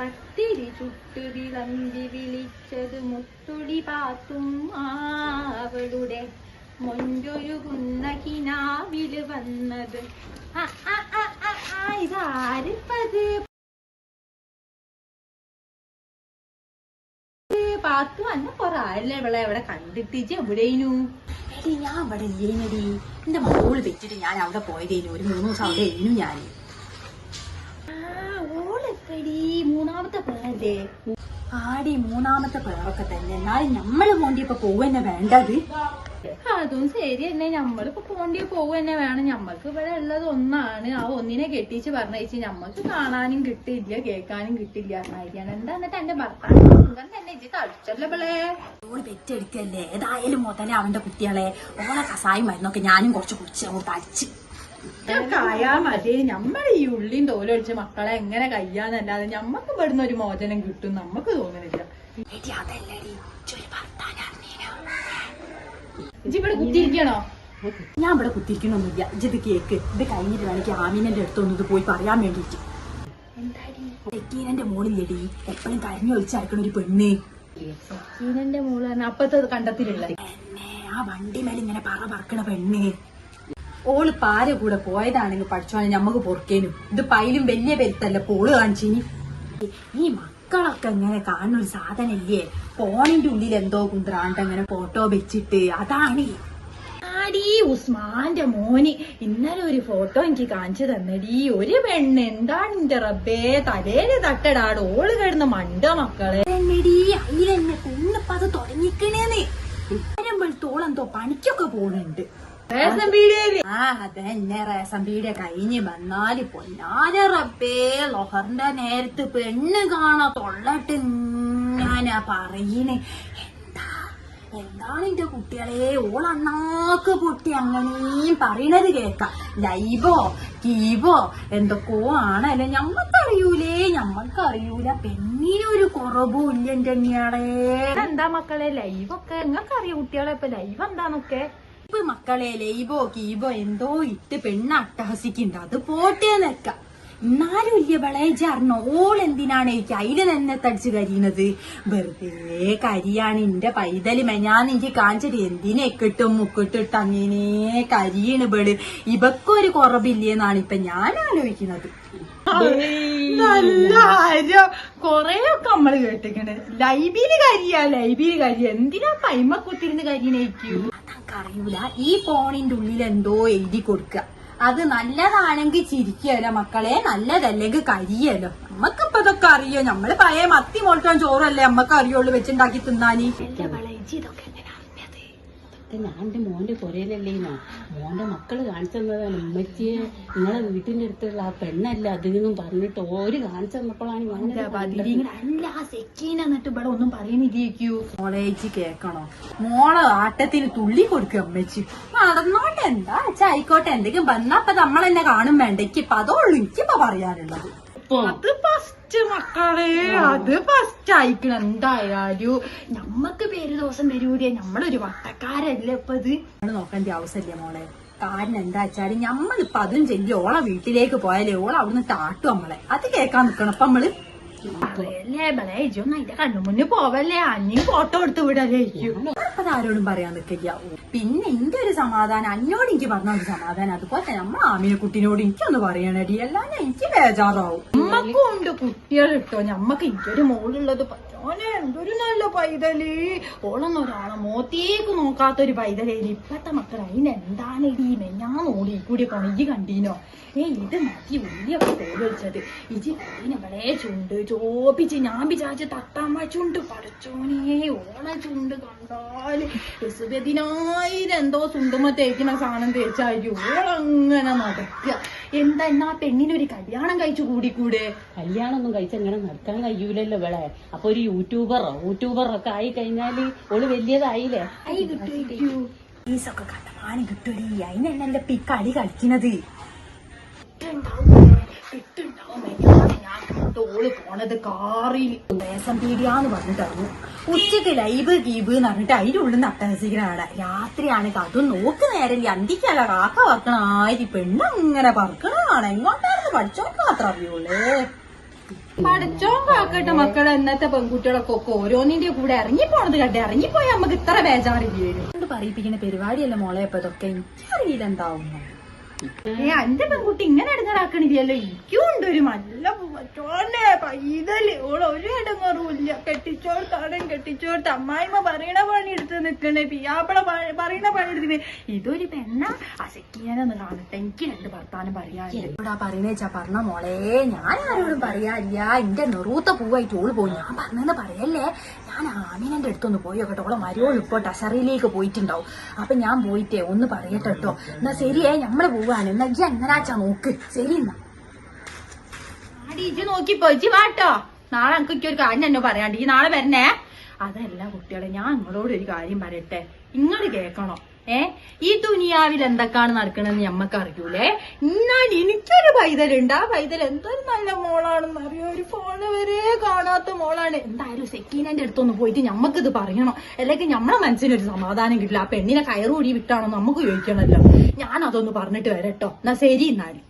പത്തിരി ചുട്ടു തമ്പി വിളിച്ചത് മുത്തുടി പാത്തും അവളുടെ മൊഞ്ചൊരുകുന്ന കിനാവിൽ വന്നത്. ആ, ആ, ആ, ആ, ആ, ഇതാരിപ്പത്? പാത്തു അന്ന കൊറേ ഇവിടെ കണ്ടിട്ടിച്ച് എവിടെയിനു? ഞാൻ അവിടെ ഇല്ലേനടി. എന്റെ മോൾ വെച്ചിട്ട് ഞാൻ അവിടെ പോയതേനു. ഒരു മൂന്ന് ദിവസം അവിടെ ഇരുന്നു ഞാൻ ഓളെപ്പടി മൂന്നാമത്തെ പേരല്ലേ ആടി മൂന്നാമത്തെ പേരൊക്കെ തന്നെ. എന്നാലും നമ്മൾ പോണ്ടിയപ്പോ പോവന്നെ വേണ്ടത്. അതും ശരി തന്നെ. നമ്മളിപ്പോ പോണ്ടി പോവന്നെ വേണം. നമ്മൾക്ക് ഇവിടെ ഉള്ളത് ഒന്നാണ്. ആ ഒന്നിനെ കെട്ടിച്ച് പറഞ്ഞയച്ച് നമ്മക്ക് കാണാനും കിട്ടില്ല കേൾക്കാനും കിട്ടില്ല എന്നായിരിക്കാണ് എന്താ എന്നിട്ട് എന്റെ ഭർത്താവ് സുഖം തന്നെ? ഇജ്ജ് കളിച്ചല്ലോ പിള്ളേ ഓൾ പെറ്റെടുക്കല്ലേ? ഏതായാലും മുതലേ അവന്റെ കുട്ടികളെ. ഓളെ കസായി മരുന്നൊക്കെ ഞാനും കുറച്ച് കുടിച്ച് അങ്ങോട്ട് അടിച്ച് കായാ മതി. നമ്മളെ ഈ ഉള്ളിയും തോലൊഴിച്ച് മക്കളെ എങ്ങനെ കയ്യാന്നല്ലാതെ നമ്മക്ക് ഇവിടുന്ന് ഒരു മോചനം കിട്ടും നമ്മക്ക് തോന്നുന്നില്ല എടി ഇജ്ജ് ഇവിടെ കുത്തിയിരിക്കണോ? ഞാൻ ഇവിടെ കുത്തിരിക്കണൊന്നുമില്ല ഇജ്ജിത് കേക്ക്. ഇത് കഴിഞ്ഞിട്ട് വേണമെങ്കിൽ ആമീനന്റെ അടുത്തൊന്നും പോയി പറയാൻ വേണ്ടിട്ട് തെക്കീനന്റെ മോളില്ലേടി എപ്പോഴും കരഞ്ഞു ഒളിച്ചയക്കണ ഒരു പെണ്ണ്. സീനന്റെ മോൾ അപ്പത്തത് അപ്പത്തെ കണ്ടത്തിലുള്ള ആ വണ്ടി മേലെ ഇങ്ങനെ പറ പറക്കണ പെണ്ണ്. ഓൾ പാര കൂടെ പോയതാണെങ്കിൽ പഠിച്ചോനെ ഞമ്മക്ക് പൊറുക്കേനും. ഇത് പൈലും വലിയ പെരുത്തല്ല പോൾ കാണിച്ചിനി. ഈ മക്കളൊക്കെ ഇങ്ങനെ കാണുന്ന ഒരു സാധനല്ലേ? ഫോണിന്റെ ഉള്ളിൽ എന്തോ കുന്ത്രാണ്ട് അങ്ങനെ ഫോട്ടോ വെച്ചിട്ട് അതാണ്. ആടി ഉസ്മാന്റെ മോന് ഇന്നലെ ഒരു ഫോട്ടോ എനിക്ക് കാണിച്ചു തന്നടി. ഒരു പെണ്ണ് എന്താണ് എന്റെ റബ്ബേ? തലേൽ തട്ടടാട് ഓൾ കിടന്ന് മണ്ട മക്കളെ. എന്നെടി അയിലെന്നെ പെണ്ണിപ്പ അത് തുടങ്ങിക്കണേന്ന്. നേരം വെളുത്തോളെന്തോ പണിക്കൊക്കെ പോണുണ്ട്. അതന്നെ കഴിഞ്ഞ് വന്നാൽ പൊന്നാര റബ്ബേ. നേരത്ത് പെണ്ണ് കാണാ തൊള്ളട്ട് ഇങ്ങനെ പറയണേ. എന്താ? എന്താണ് എന്റെ കുട്ടികളെ? ഓളണ്ണാക്ക് പൊട്ടി അങ്ങനെയും പറയണത് കേക്കാം ലൈവോ കീവോ എന്തൊക്കെയോ ആണല്ലേ ഞമ്മക്കറിയൂലേ? ഞമ്മക്കറിയൂല. പെണ്ണിനൊരു കുറവും ഇല്ല എന്റെ എന്താ മക്കളെ? ലൈവൊക്കെ. നിങ്ങൾക്ക് കുട്ടികളെ? ഇപ്പൊ ലൈവ് എന്താന്നൊക്കെ ഇപ്പൊ മക്കളെ ലൈബോ കീബോ എന്തോ ഇട്ട് പെണ്ണ അട്ടഹസിക്കുന്നുണ്ട് അത് പോട്ടേ നിക്ക എന്നാലും ഇല്ല വിളയജ അറിഞ്ഞോ ഓൾ എന്തിനാണ് എനിക്ക് അതിന് തന്നെ തടിച്ചു കരിയണത്? വെറുതെ കരിയാണ് എന്റെ പൈതൽ മെഞ്ഞാന്ന് എനിക്ക് കാണിച്ചിട്ട് എന്തിനെ കിട്ടും മുക്കിട്ടിട്ട് അങ്ങനെ കരിയണ് ബൾ ഇവക്കൊരു കുറവില്ലേന്നാണ് ഇപ്പൊ ഞാൻ ആലോചിക്കുന്നത്. നല്ല കാര്യം. കൊറേയൊക്കെ നമ്മൾ കേട്ടിക്കണ്. ലൈബിയിൽ കരിയാ ലൈബിയിൽ കരിയ. എന്തിനാ പൈമ കുത്തിരുന്ന് കരിയണേക്കൂ? അതറിയൂല ഈ ഫോണിന്റെ ഉള്ളിൽ എന്തോ എഴുതി കൊടുക്ക. അത് നല്ലതാണെങ്കിൽ ചിരിക്കല്ലോ മക്കളെ. നല്ലതല്ലെങ്കിൽ കരിയല്ലോ. നമ്മക്കിപ്പോ ഇതൊക്കെ അറിയോ? നമ്മൾ പഴയ മത്തി മുളക്കാൻ ചോറല്ലേ നമ്മക്ക് അറിയുള്ളൂ വെച്ചുണ്ടാക്കി തിന്നാനി. ഇതൊക്കെ ഞാൻ എന്റെ മോന്റെ പുരയിലല്ലേനോ മോന്റെ മക്കൾ കാണിച്ചു തന്നതാണ് ഉമ്മച്ചിയെ നിങ്ങളെ വീട്ടിന്റെ അടുത്തുള്ള ആ പെണ്ണല്ല അതെന്നും പറഞ്ഞിട്ട് ഓര് കാണിച്ചു തന്നപ്പോഴാണ്. അല്ല സെക്കീന എന്നിട്ട് ഇവിടെ ഒന്നും പറയുന്നിരിക്കൂ മോളെ ചേച്ചി കേക്കണോ? മോളെ ആട്ടത്തിന് തുള്ളി കൊടുക്കും അമ്മച്ചി നടന്നോട്ടെ എന്താ അച്ഛ ആയിക്കോട്ടെ എന്തെങ്കിലും വന്നപ്പോ നമ്മളെന്നെ കാണും വേണ്ട? ഇപ്പൊ അതോള്ളൂ എനിക്കിപ്പോ പറയാനുള്ളത്. ഇപ്പൊ അത് ഫസ്റ്റ് മക്കളെ അത് ഫസ്റ്റ് ആയിക്കണം എന്തായാലും നമ്മക്ക് പേര് ദിവസം വരൂലേ നമ്മളൊരു വട്ടക്കാരല്ലേ ഇപ്പൊ ഇത്? നമ്മൾ നോക്കേണ്ട ആവശ്യമില്ല മോളെ? കാരണം എന്താ വെച്ചാൽ ഞമ്മളിപ്പൊ അതും ചെല്ലി ഓളെ വീട്ടിലേക്ക് പോയാലേ ഓളെ അവിടുന്ന് താട്ടും നമ്മളെ. അത് കേക്കാൻ നിക്കണം അപ്പൊ നമ്മൾ. അല്ലേ ബലേ ഇജൊന്നും അതിന്റെ കണ്ണു മുന്നിൽ പോവല്ലേ? അഞ്ഞും ഫോട്ടോ എടുത്ത് വിടല്ലേ ഇരിക്കും അത് ആരോടും പറയാൻ നിൽക്കില്ല. പിന്നെ എന്റെ ഒരു സമാധാനം? അന്നോട് എനിക്ക് പറഞ്ഞ ഒരു സമാധാനം. അതുപോലെ നമ്മ ആമിനെ കുട്ടിനോട് എനിക്കൊന്ന് പറയണടി. അല്ലാതെ എനിക്ക് ബേജാറാവും. നമ്മക്കും ഉണ്ട് കുട്ടികൾ ഇട്ടോ ഞമ്മക്ക് എനിക്കൊരു മോളുള്ളത് പറ്റോനെ എന്തൊരു നല്ല പൈതൽ ഒരാളെ മോത്തേക്ക് നോക്കാത്തൊരു പൈതലേൽ ഇപ്പത്തെ മക്കൾ അതിനെന്താണ് ഇടി ഞാൻ ഓടി കൂടി പോണ കണ്ടീനോ? ഏ ഇത് മതി ഉള്ളിയൊക്കെ തോലിച്ചത് ഇജി ഇതിനെ ചുണ്ട് ചോപ്പിച്ച് ഞാൻ വിചാരിച്ച് തട്ടാമ്മ ചുണ്ട് പടച്ചോനെ ഓണ ചുണ്ട് കണ്ടാൽ എസുപതിനായിരം എന്തോ ചുണ്ടുമ്മ തേക്കുന്ന സാധനം തേച്ചായിരിക്കും. ഓളങ്ങനെ നടക്കുക. എന്താ എന്നാ പെണ്ണിനൊരു കല്യാണം കഴിച്ചു കൂടിക്കൂടെ? കല്യാണമൊന്നും കഴിച്ച് എങ്ങനെ നടക്കാൻ കഴിയൂലല്ലോ വിളെ അപ്പൊ ഒരു യൂട്യൂബറോ യൂട്യൂബറോ ഒക്കെ ആയി കഴിഞ്ഞാൽ ഓൾ വലിയതായില്ലേ? ഈസൊക്കെ കണ്ടമാനം കിട്ടൂടി അതിനാണ് എന്റെ ഈ കളി കളിക്കുന്നത് ഓൾ പോണത് കാറിൽ. ദേശം പീടിയാന്ന് പറഞ്ഞിട്ടായിരുന്നു ഉച്ചയ്ക്ക് ലൈവ് ഗീബ് എന്ന് പറഞ്ഞിട്ട് അതിന്റെ ഉള്ളിൽ നട്ടഹസിക്കണാണ് രാത്രിയാണ് അതും നോക്ക് നേരം അന്തിക്കല്ല കാക്ക പറക്കണ ആയിരി പെണ്ണ് അങ്ങനെ പറക്കണ എങ്ങോട്ടാണെന്ന് പഠിച്ചോക്ക് മാത്രം അറിയുള്ളേ. പഠിച്ചോൻ കാക്കട്ടെ മക്കളെ. ഇന്നത്തെ പെൺകുട്ടികളൊക്കെ ഒക്കെ ഓരോന്നിന്റെ കൂടെ ഇറങ്ങി പോണത് കണ്ടേ. ഇറങ്ങിപ്പോയി നമുക്ക് ഇത്ര ബേജാറില്ല വരും പറയിപ്പിക്കുന്ന പരിപാടിയല്ല മോളെ അപ്പൊ ഇതൊക്കെ? എനിക്കറിയില്ല എന്താവുന്നു ഏ അന്റെ പെൺകുട്ടി ഇങ്ങനെ ഇടങ്ങറാക്കണില്ലല്ലോ എനിക്കും ഉണ്ട് ഒരു നല്ല പറ്റോനെ പൈതൽ ഓൾ ഒരു ഇടങ്ങറുമില്ല കെട്ടിച്ചോർത്താടും കെട്ടിച്ചോർത്ത് അമ്മായിമ്മ പറയണ പണി എടുത്ത് നിക്കണേ. പിയാപ്പള പറയണ പണി എടുത്ത് ഇതൊരു പെണ്ണ അസക്കിയാനെന്ന് കാണട്ടെ എനിക്ക് രണ്ട് ഭർത്താനം പറയാ പറയുന്ന വെച്ചാ പറഞ്ഞ മോളെ ഞാൻ ആരോടും പറയാനില്ല. എന്റെ നെറൂത്ത പൂവായിട്ട് ഓൾ പോയി. ഞാൻ പറഞ്ഞെന്ന് പറയല്ലേ? ഞാൻ ആമിനന്റെ അടുത്തൊന്ന് പോയി കേട്ടോ ഓളെ മരോൾ ഇപ്പൊ ടസറിയിലേക്ക് പോയിട്ടുണ്ടാവും. അപ്പൊ ഞാൻ പോയിട്ടേ ഒന്ന് പറയട്ടെ കേട്ടോ എന്നാ ശരിയേ ഞമ്മൾ പോവാണ്. എന്നാ ഇജ്ജ് എങ്ങനാച്ചാ നോക്ക്. ശരി എന്നാ. ഇജ്ജ് നോക്കിപ്പോ. ഇജ്ജ് വാട്ടോ നാളെ എനിക്ക് ഒരു കാര്യം എന്നോ പറയാണ്ട്. ഈ നാളെ വരണേ. അതല്ല കുട്ടികളെ ഞാൻ നിങ്ങളോട് ഒരു കാര്യം പറയട്ടെ. നിങ്ങൾ കേൾക്കണോ? ഏ? ഈ ദുനിയാവിൽ എന്തൊക്കെയാണ് നടക്കണമെന്ന് ഞമ്മക്ക് അറിയൂലേ? എന്നാൽ എനിക്കൊരു പൈതലുണ്ട്. ആ പൈതൽ എന്തൊരു നല്ല മോളാണെന്ന് അറിയോ? ഒരു ഫോണ് വരെ കാണാത്ത മോളാണ്. എന്തായാലും സെക്കീനന്റെ അടുത്തൊന്ന് പോയിട്ട് ഞമ്മക്ക് ഇത് പറയണം? അല്ലെങ്കിൽ നമ്മളെ മനസ്സിനൊരു സമാധാനം കിട്ടില്ല. ആ പെണ്ണിനെ കയറുകൂടി വിട്ടാണോ നമുക്ക് ചോദിക്കണല്ലോ. ഞാൻ അതൊന്ന് പറഞ്ഞിട്ട് വരട്ടോ എന്നാ ശരി എന്നാലും.